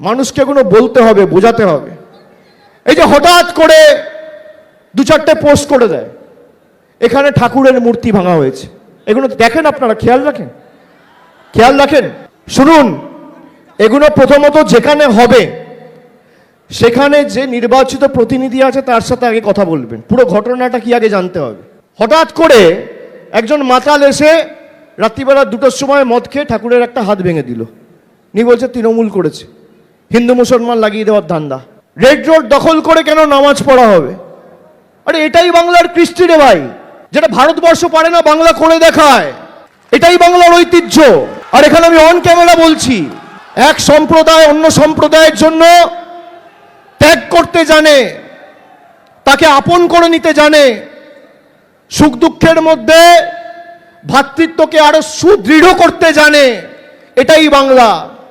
মানুষকে এগুলো বলতে হবে, বোঝাতে হবে। এই যে হঠাৎ করে দু চারটে পোস্ট করে দেয়, এখানে ঠাকুরের মূর্তি ভাঙা হয়েছে। এগুলো দেখেন আপনারা, খেয়াল রাখেন? খেয়াল রাখেন? শুনুন, এগুলো প্রথমত যেখানে হবে, সেখানে যে নির্বাচিত প্রতিনিধি আছে, তার সাথে আগে কথা বলবেন। পুরো ঘটনাটা কি আগে জানতে হবে? হঠাৎ করে একজন মাতাল এসে রাত্রিবেলা দুটোর সময় মদ খেয়ে ঠাকুরের একটা হাত ভেঙে দিল। নি বলছে, তৃণমূল করেছে। হিন্দু মুসলমান লাগিয়ে দেওয়ার ধান্দা। রেড রোড দখল করে কেন নামাজ পড়া হবে? আরে এটাই বাংলার কৃষ্টি রে ভাই। যেটা ভারতবর্ষ পারে না, বাংলা করে দেখায়। এটাই বাংলার ঐতিহ্য। আর এখানে আমি অন ক্যামেরা বলছি, এক সম্প্রদায় অন্য সম্প্রদায়ের জন্য ত্যাগ করতে জানে, তাকে আপন করে নিতে জানে, সুখ দুঃখের মধ্যে ভ্রাতৃত্বকে আরও সুদৃঢ় করতে জানে, এটাই বাংলা।